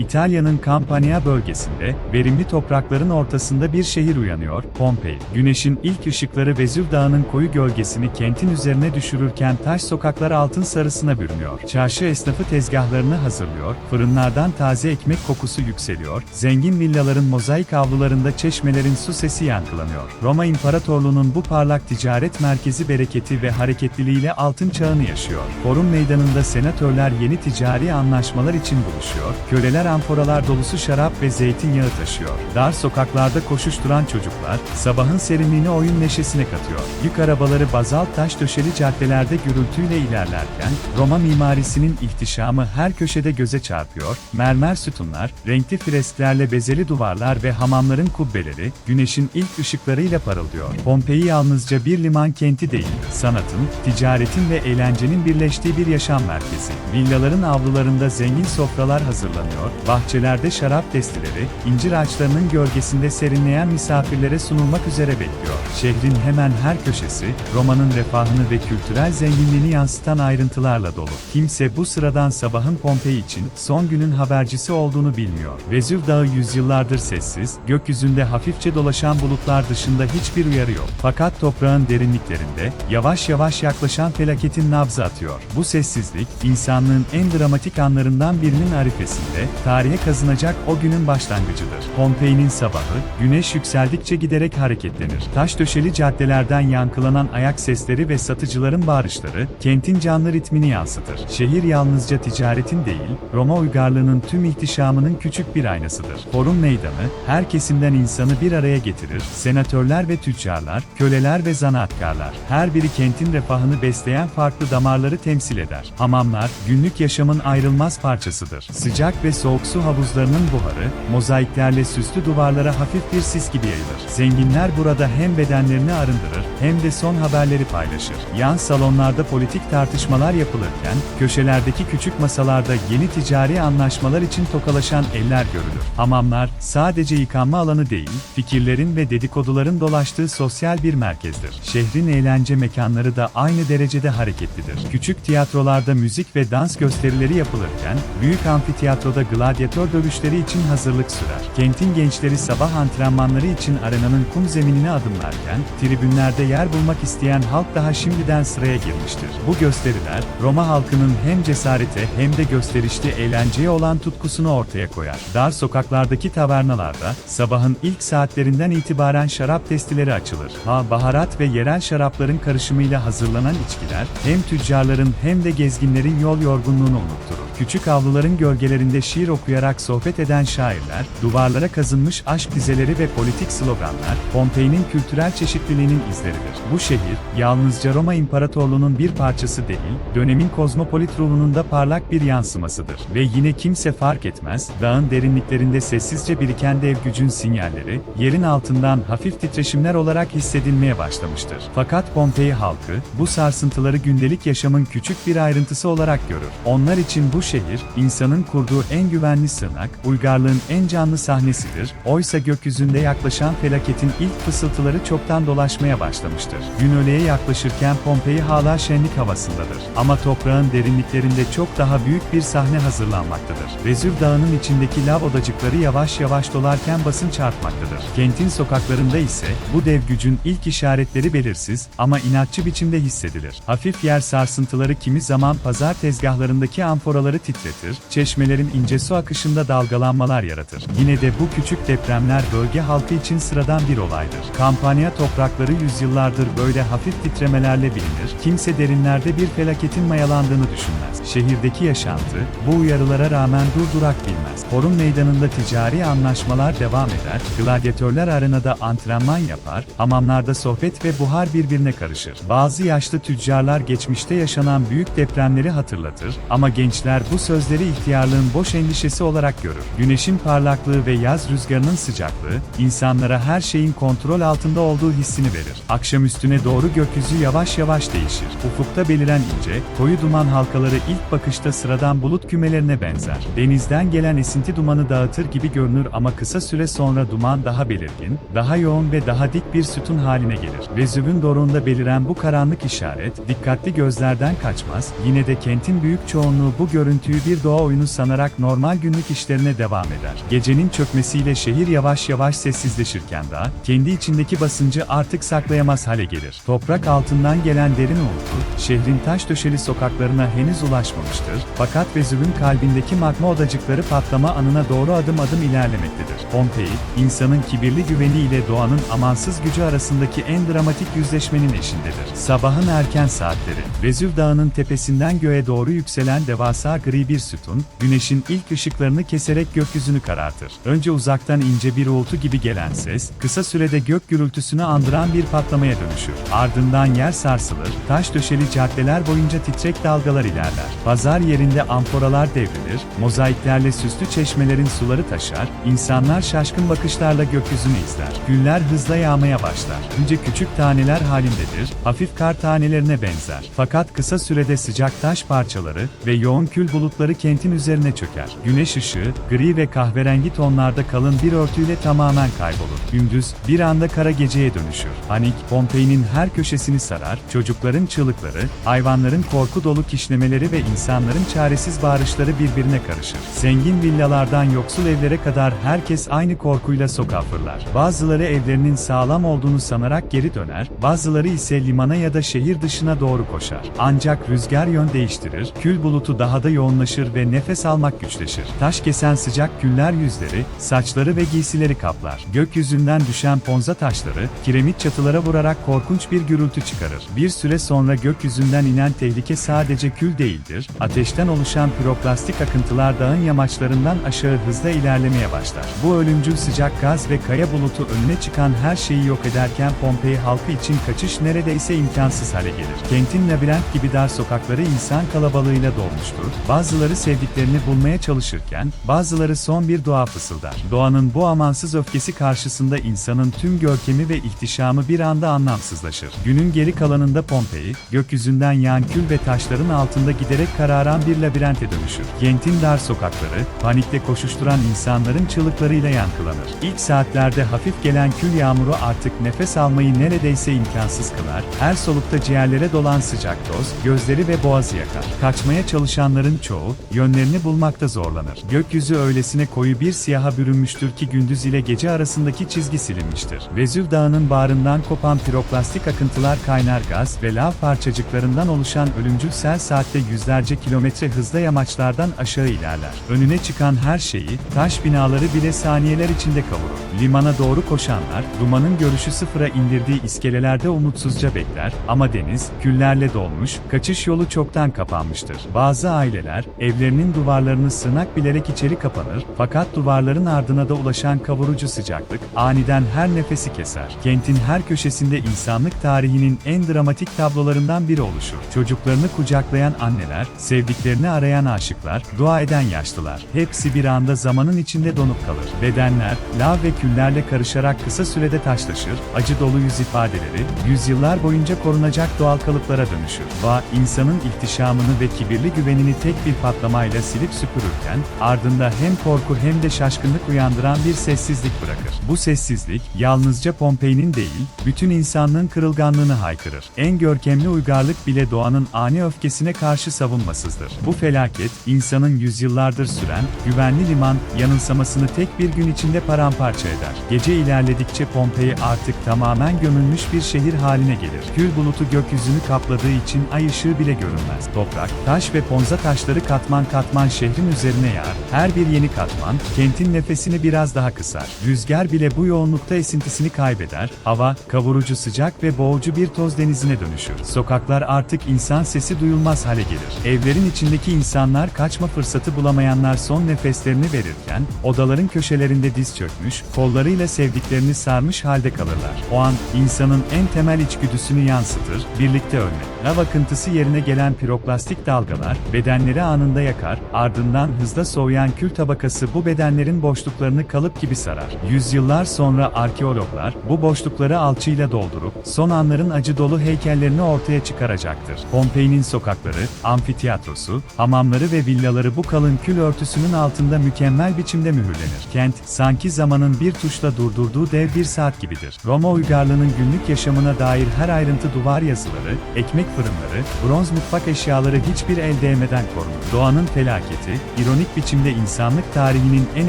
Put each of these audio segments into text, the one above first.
İtalya'nın Campania bölgesinde, verimli toprakların ortasında bir şehir uyanıyor, Pompei. Güneşin ilk ışıkları Vezüv Dağı'nın koyu gölgesini kentin üzerine düşürürken taş sokaklar altın sarısına bürünüyor. Çarşı esnafı tezgahlarını hazırlıyor, fırınlardan taze ekmek kokusu yükseliyor, zengin villaların mozaik avlularında çeşmelerin su sesi yankılanıyor. Roma İmparatorluğu'nun bu parlak ticaret merkezi bereketi ve hareketliliğiyle altın çağını yaşıyor. Forum meydanında senatörler yeni ticari anlaşmalar için buluşuyor, köleler amforalar dolusu şarap ve zeytinyağı taşıyor. Dar sokaklarda koşuşturan çocuklar, sabahın serinliğini oyun neşesine katıyor. Yük arabaları bazalt taş döşeli caddelerde gürültüyle ilerlerken, Roma mimarisinin ihtişamı her köşede göze çarpıyor, mermer sütunlar, renkli fresklerle bezeli duvarlar ve hamamların kubbeleri, güneşin ilk ışıklarıyla parıldıyor. Pompei yalnızca bir liman kenti değil, sanatın, ticaretin ve eğlencenin birleştiği bir yaşam merkezi. Villaların avlularında zengin sofralar hazırlanıyor, bahçelerde şarap destileri, incir ağaçlarının gölgesinde serinleyen misafirlere sunulmak üzere bekliyor. Şehrin hemen her köşesi, Roma'nın refahını ve kültürel zenginliğini yansıtan ayrıntılarla dolu. Kimse bu sıradan sabahın Pompei için son günün habercisi olduğunu bilmiyor. Vezüv Dağı yüzyıllardır sessiz, gökyüzünde hafifçe dolaşan bulutlar dışında hiçbir uyarı yok. Fakat toprağın derinliklerinde, yavaş yavaş yaklaşan felaketin nabzı atıyor. Bu sessizlik, insanlığın en dramatik anlarından birinin arifesinde, tarihe kazınacak o günün başlangıcıdır. Pompei'nin sabahı, güneş yükseldikçe giderek hareketlenir. Taş döşeli caddelerden yankılanan ayak sesleri ve satıcıların bağırışları, kentin canlı ritmini yansıtır. Şehir yalnızca ticaretin değil, Roma uygarlığının tüm ihtişamının küçük bir aynasıdır. Forum meydanı, her kesimden insanı bir araya getirir, senatörler ve tüccarlar, köleler ve zanaatkarlar, her biri kentin refahını besleyen farklı damarları temsil eder. Hamamlar, günlük yaşamın ayrılmaz parçasıdır. Sıcak ve soğuk su havuzlarının buharı, mozaiklerle süslü duvarlara hafif bir sis gibi yayılır. Zenginler burada hem bedenlerini arındırır, hem de son haberleri paylaşır. Yan salonlarda politik tartışmalar yapılırken, köşelerdeki küçük masalarda yeni ticari anlaşmalar için tokalaşan eller görülür. Hamamlar, sadece yıkanma alanı değil, fikirlerin ve dedikoduların dolaştığı sosyal bir merkezdir. Şehrin eğlence mekanları da aynı derecede hareketlidir. Küçük tiyatrolarda müzik ve dans gösterileri yapılırken, büyük amfiteyatroda gladyatör dövüşleri için hazırlık sürer. Kentin gençleri sabah antrenmanları için arenanın kum zeminine adımlarken, tribünlerde yer bulmak isteyen halk daha şimdiden sıraya girmiştir. Bu gösteriler, Roma halkının hem cesarete hem de gösterişli eğlenceye olan tutkusunu ortaya koyar. Dar sokaklardaki tavernalarda, sabahın ilk saatlerinden itibaren şarap testileri açılır. Ha, baharat ve yerel şarapların karışımıyla hazırlanan içkiler, hem tüccarların hem de gezginlerin yol yorgunluğunu unutturur. Küçük avluların gölgelerinde şiir okuyarak sohbet eden şairler, duvarlara kazınmış aşk dizeleri ve politik sloganlar, Pompei'nin kültürel çeşitliliğinin izleridir. Bu şehir, yalnızca Roma İmparatorluğu'nun bir parçası değil, dönemin kozmopolit ruhunun da parlak bir yansımasıdır. Ve yine kimse fark etmez, dağın derinliklerinde sessizce biriken dev gücün sinyalleri, yerin altından hafif titreşimler olarak hissedilmeye başlamıştır. Fakat Pompei halkı, bu sarsıntıları gündelik yaşamın küçük bir ayrıntısı olarak görür. Onlar için bu şehir, insanın kurduğu en güvenli sığınak, uygarlığın en canlı sahnesidir, oysa gökyüzünde yaklaşan felaketin ilk fısıltıları çoktan dolaşmaya başlamıştır. Gün öğleye yaklaşırken Pompei hala şenlik havasındadır. Ama toprağın derinliklerinde çok daha büyük bir sahne hazırlanmaktadır. Vezüv Dağı'nın içindeki lav odacıkları yavaş yavaş dolarken basın çarpmaktadır. Kentin sokaklarında ise bu dev gücün ilk işaretleri belirsiz ama inatçı biçimde hissedilir. Hafif yer sarsıntıları kimi zaman pazar tezgahlarındaki amforaları titretir, çeşmelerin ince su akışında dalgalanmalar yaratır. Yine de bu küçük depremler bölge halkı için sıradan bir olaydır. Kampanya toprakları yüzyıllardır böyle hafif titremelerle bilinir, kimse derinlerde bir felaketin mayalandığını düşünmez. Şehirdeki yaşantı, bu uyarılara rağmen durdurak bilmez. Forum meydanında ticari anlaşmalar devam eder, gladyatörler arenada antrenman yapar, hamamlarda sohbet ve buhar birbirine karışır. Bazı yaşlı tüccarlar geçmişte yaşanan büyük depremleri hatırlatır ama gençler bu sözleri ihtiyarlığın boş endişesi olarak görür. Güneşin parlaklığı ve yaz rüzgarının sıcaklığı, insanlara her şeyin kontrol altında olduğu hissini verir. Akşam üstüne doğru gökyüzü yavaş yavaş değişir. Ufukta beliren ince, koyu duman halkaları ilk bakışta sıradan bulut kümelerine benzer. Denizden gelen esinti dumanı dağıtır gibi görünür ama kısa süre sonra duman daha belirgin, daha yoğun ve daha dik bir sütun haline gelir. Vezüv'ün doruğunda beliren bu karanlık işaret, dikkatli gözlerden kaçmaz, yine de kentin büyük çoğunluğu bu görüntü görüntüyü bir doğa oyunu sanarak normal günlük işlerine devam eder. Gecenin çökmesiyle şehir yavaş yavaş sessizleşirken de kendi içindeki basıncı artık saklayamaz hale gelir. Toprak altından gelen derin uğultu, şehrin taş döşeli sokaklarına henüz ulaşmamıştır. Fakat Vezüv'ün kalbindeki magma odacıkları patlama anına doğru adım adım ilerlemektedir. Pompei, insanın kibirli güveniyle doğanın amansız gücü arasındaki en dramatik yüzleşmenin eşindedir. Sabahın erken saatleri, Vezüv Dağı'nın tepesinden göğe doğru yükselen devasa gri bir sütun, güneşin ilk ışıklarını keserek gökyüzünü karartır. Önce uzaktan ince bir uğultu gibi gelen ses, kısa sürede gök gürültüsünü andıran bir patlamaya dönüşür. Ardından yer sarsılır, taş döşeli caddeler boyunca titrek dalgalar ilerler. Pazar yerinde amforalar devrilir, mozaiklerle süslü çeşmelerin suları taşar, insanlar şaşkın bakışlarla gökyüzünü izler. Güller hızla yağmaya başlar. Önce küçük taneler halindedir, hafif kar tanelerine benzer. Fakat kısa sürede sıcak taş parçaları ve yoğun kül bulutları kentin üzerine çöker. Güneş ışığı, gri ve kahverengi tonlarda kalın bir örtüyle tamamen kaybolur. Gündüz, bir anda kara geceye dönüşür. Panik, Pompei'nin her köşesini sarar, çocukların çığlıkları, hayvanların korku dolu kişnemeleri ve insanların çaresiz bağırışları birbirine karışır. Zengin villalardan yoksul evlere kadar herkes aynı korkuyla sokağa fırlar. Bazıları evlerinin sağlam olduğunu sanarak geri döner, bazıları ise limana ya da şehir dışına doğru koşar. Ancak rüzgar yön değiştirir, kül bulutu daha da yoğunlaşır ve nefes almak güçleşir. Taş kesen sıcak küller yüzleri, saçları ve giysileri kaplar. Gökyüzünden düşen ponza taşları, kiremit çatılara vurarak korkunç bir gürültü çıkarır. Bir süre sonra gökyüzünden inen tehlike sadece kül değildir, ateşten oluşan piroplastik akıntılar dağın yamaçlarından aşağı hızla ilerlemeye başlar. Bu ölümcül sıcak gaz ve kaya bulutu önüne çıkan her şeyi yok ederken Pompei halkı için kaçış neredeyse imkansız hale gelir. Kentin labirent gibi dar sokakları insan kalabalığıyla dolmuştur. Bazıları sevdiklerini bulmaya çalışırken, bazıları son bir dua fısıldar. Doğanın bu amansız öfkesi karşısında insanın tüm görkemi ve ihtişamı bir anda anlamsızlaşır. Günün geri kalanında Pompei, gökyüzünden yağan kül ve taşların altında giderek kararan bir labirente dönüşür. Kentin dar sokakları, panikle koşuşturan insanların çığlıklarıyla yankılanır. İlk saatlerde hafif gelen kül yağmuru artık nefes almayı neredeyse imkansız kılar, her solukta ciğerlere dolan sıcak toz, gözleri ve boğazı yakar. Kaçmaya çalışanların çoğu, yönlerini bulmakta zorlanır. Gökyüzü öylesine koyu bir siyaha bürünmüştür ki gündüz ile gece arasındaki çizgi silinmiştir. Vezüv Dağı'nın bağrından kopan piroplastik akıntılar kaynar gaz ve lav parçacıklarından oluşan ölümcül sel saatte yüzlerce kilometre hızla yamaçlardan aşağı ilerler. Önüne çıkan her şeyi, taş binaları bile saniyeler içinde kavurur. Limana doğru koşanlar, dumanın görüşü sıfıra indirdiği iskelelerde umutsuzca bekler ama deniz, küllerle dolmuş, kaçış yolu çoktan kapanmıştır. Bazı aileler, evlerinin duvarlarını sığınak bilerek içeri kapanır, fakat duvarların ardına da ulaşan kavurucu sıcaklık, aniden her nefesi keser. Kentin her köşesinde insanlık tarihinin en dramatik tablolarından biri oluşur. Çocuklarını kucaklayan anneler, sevdiklerini arayan aşıklar, dua eden yaşlılar, hepsi bir anda zamanın içinde donup kalır. Bedenler, lav ve küllerle karışarak kısa sürede taşlaşır, acı dolu yüz ifadeleri, yüzyıllar boyunca korunacak doğal kalıplara dönüşür. Va, insanın ihtişamını ve kibirli güvenini tek bir patlamayla silip süpürürken, ardında hem korku hem de şaşkınlık uyandıran bir sessizlik bırakır. Bu sessizlik, yalnızca Pompei'nin değil, bütün insanlığın kırılganlığını haykırır. En görkemli uygarlık bile doğanın ani öfkesine karşı savunmasızdır. Bu felaket, insanın yüzyıllardır süren, güvenli liman, yanılsamasını tek bir gün içinde paramparça eder. Gece ilerledikçe Pompei artık tamamen gömülmüş bir şehir haline gelir. Kül bulutu gökyüzünü kapladığı için ay ışığı bile görünmez. Toprak, taş ve ponza taşları katman katman şehrin üzerine yağar. Her bir yeni katman, kentin nefesini biraz daha kısar. Rüzgar bile bu yoğunlukta esintisini kaybeder. Hava, kavurucu sıcak ve boğucu bir toz denizine dönüşür. Sokaklar artık insan sesi duyulmaz hale gelir. Evlerin içindeki insanlar kaçma fırsatı bulamayanlar son nefeslerini verirken, odaların köşelerinde diz çökmüş, kollarıyla sevdiklerini sarmış halde kalırlar. O an, insanın en temel içgüdüsünü yansıtır, birlikte ölmek. Lav akıntısı yerine gelen piroplastik dalgalar, bedenleri anında yakar, ardından hızla soğuyan kül tabakası bu bedenlerin boşluklarını kalıp gibi sarar. Yüzyıllar sonra arkeologlar, bu boşlukları alçıyla doldurup, son anların acı dolu heykellerini ortaya çıkaracaktır. Pompei'nin sokakları, amfiteyatrosu, hamamları ve villaları bu kalın kül örtüsünün altında mükemmel biçimde mühürlenir. Kent, sanki zamanın bir tuşla durdurduğu dev bir saat gibidir. Roma uygarlığının günlük yaşamına dair her ayrıntı duvar yazıları, ekmek fırınları, bronz mutfak eşyaları hiçbir el değmeden korunur. Doğanın felaketi, ironik biçimde insanlık tarihinin en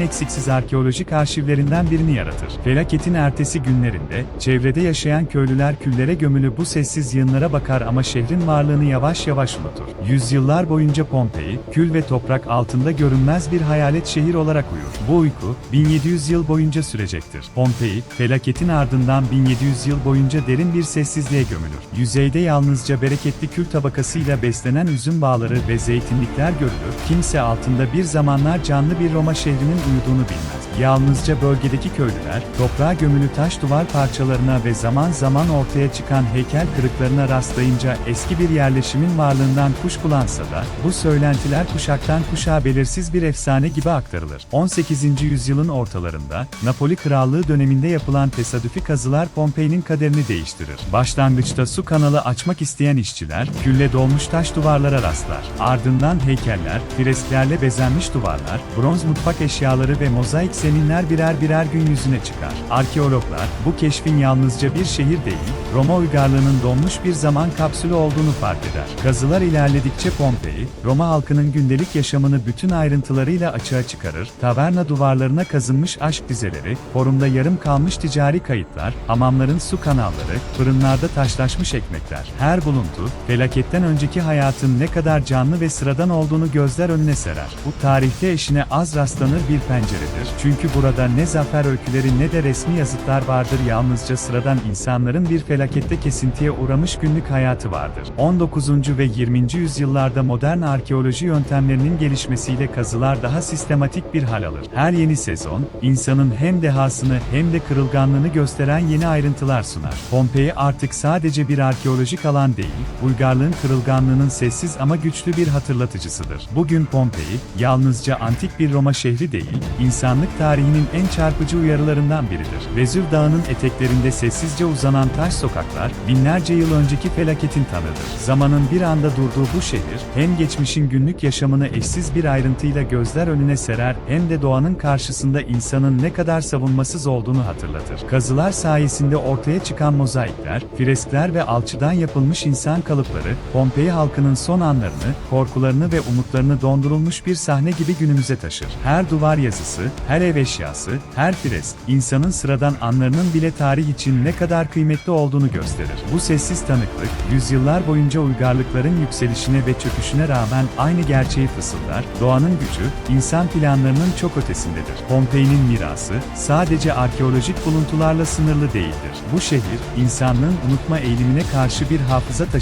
eksiksiz arkeolojik arşivlerinden birini yaratır. Felaketin ertesi günlerinde, çevrede yaşayan köylüler küllere gömülü bu sessiz yığınlara bakar ama şehrin varlığını yavaş yavaş unutur. Yüzyıllar boyunca Pompei, kül ve toprak altında görünmez bir hayalet şehir olarak uyur. Bu uyku, 1700 yıl boyunca sürecektir. Pompei, felaketin ardından 1700 yıl boyunca derin bir sessizliğe gömülür. Yüzeyde yalnızca bereketli kül tabakasıyla beslenen üzüm bağları ve zeytinlikler görülür. Kimse altında bir zamanlar canlı bir Roma şehrinin uyuduğunu bilmez. Yalnızca bölgedeki köylüler, toprağa gömülü taş duvar parçalarına ve zaman zaman ortaya çıkan heykel kırıklarına rastlayınca eski bir yerleşimin varlığından kuşkulansa da, bu söylentiler kuşaktan kuşağa belirsiz bir efsane gibi aktarılır. 18. yüzyılın ortalarında, Napoli Krallığı döneminde yapılan tesadüfi kazılar Pompei'nin kaderini değiştirir. Başlangıçta su kanalı açmak isteyen işçiler, külle dolmuş taş duvarlara rastlar. Ardından heykeller, fresklerle bezenmiş duvarlar, bronz mutfak eşyaları ve mozaik zeminler birer birer gün yüzüne çıkar. Arkeologlar, bu keşfin yalnızca bir şehir değil, Roma uygarlığının donmuş bir zaman kapsülü olduğunu fark eder. Kazılar ilerledikçe Pompei, Roma halkının gündelik yaşamını bütün ayrıntılarıyla açığa çıkarır, taverna duvarlarına kazınmış aşk dizeleri, forumda yarım kalmış ticari kayıtlar, hamamların su kanalları, fırınlarda taşlaşmış ekmekler. Her buluntu, felaketten önceki hayatın ne kadar canlı ve sıradan olduğunu gözler önüne serer. Bu tarihte eşine az rastlanır bir penceredir. Çünkü burada ne zafer öyküleri ne de resmi yazıtlar vardır yalnızca sıradan insanların bir felakette kesintiye uğramış günlük hayatı vardır. 19. ve 20. yüzyıllarda modern arkeoloji yöntemlerinin gelişmesiyle kazılar daha sistematik bir hal alır. Her yeni sezon, insanın hem dehasını hem de kırılganlığını gösteren yeni ayrıntılar sunar. Pompei artık sadece bir arkeolojik alan değil, uygarlığın kırılganlığının sessiz ama güçlü bir hatırlatıcısıdır. Bugün Pompei, yalnızca antik bir Roma şehri değil, insanlık tarihinin en çarpıcı uyarılarından biridir. Vezüv Dağı'nın eteklerinde sessizce uzanan taş sokaklar, binlerce yıl önceki felaketin tanıdır. Zamanın bir anda durduğu bu şehir, hem geçmişin günlük yaşamını eşsiz bir ayrıntıyla gözler önüne serer hem de doğanın karşısında insanın ne kadar savunmasız olduğunu hatırlatır. Kazılar sayesinde ortaya çıkan mozaikler, freskler ve alçıdan yapılmış insan kalıpları, Pompei halkının son anlarını, korkularını ve umutlarını dondurulmuş bir sahne gibi günümüze taşır. Her duvar yazısı, her ev eşyası, her fresk, insanın sıradan anlarının bile tarih için ne kadar kıymetli olduğunu gösterir. Bu sessiz tanıklık, yüzyıllar boyunca uygarlıkların yükselişine ve çöküşüne rağmen aynı gerçeği fısıldar, doğanın gücü, insan planlarının çok ötesindedir. Pompei'nin mirası, sadece arkeolojik buluntularla sınırlı değildir. Bu şehir, insanlığın unutma eğilimine karşı bir hafıza taşıdır,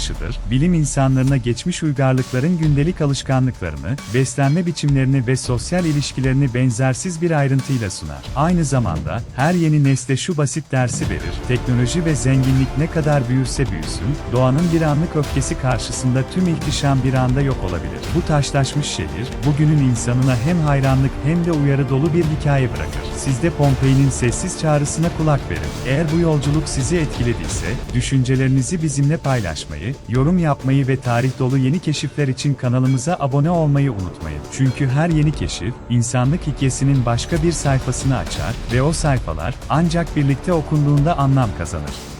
bilim insanlarına geçmiş uygarlıkların gündelik alışkanlıklarını, beslenme biçimlerini ve sosyal ilişkilerini benzersiz bir ayrıntıyla sunar. Aynı zamanda, her yeni nesle şu basit dersi verir, teknoloji ve zenginlik ne kadar büyürse büyüsün, doğanın bir anlık öfkesi karşısında tüm ihtişam bir anda yok olabilir. Bu taşlaşmış şehir, bugünün insanına hem hayranlık hem de uyarı dolu bir hikaye bırakır. Siz de Pompei'nin sessiz çağrısına kulak verin. Eğer bu yolculuk sizi etkilediyse, düşüncelerinizi bizimle paylaşmayı, yorum yapmayı ve tarih dolu yeni keşifler için kanalımıza abone olmayı unutmayın. Çünkü her yeni keşif, insanlık hikayesinin başka bir sayfasını açar ve o sayfalar ancak birlikte okunduğunda anlam kazanır.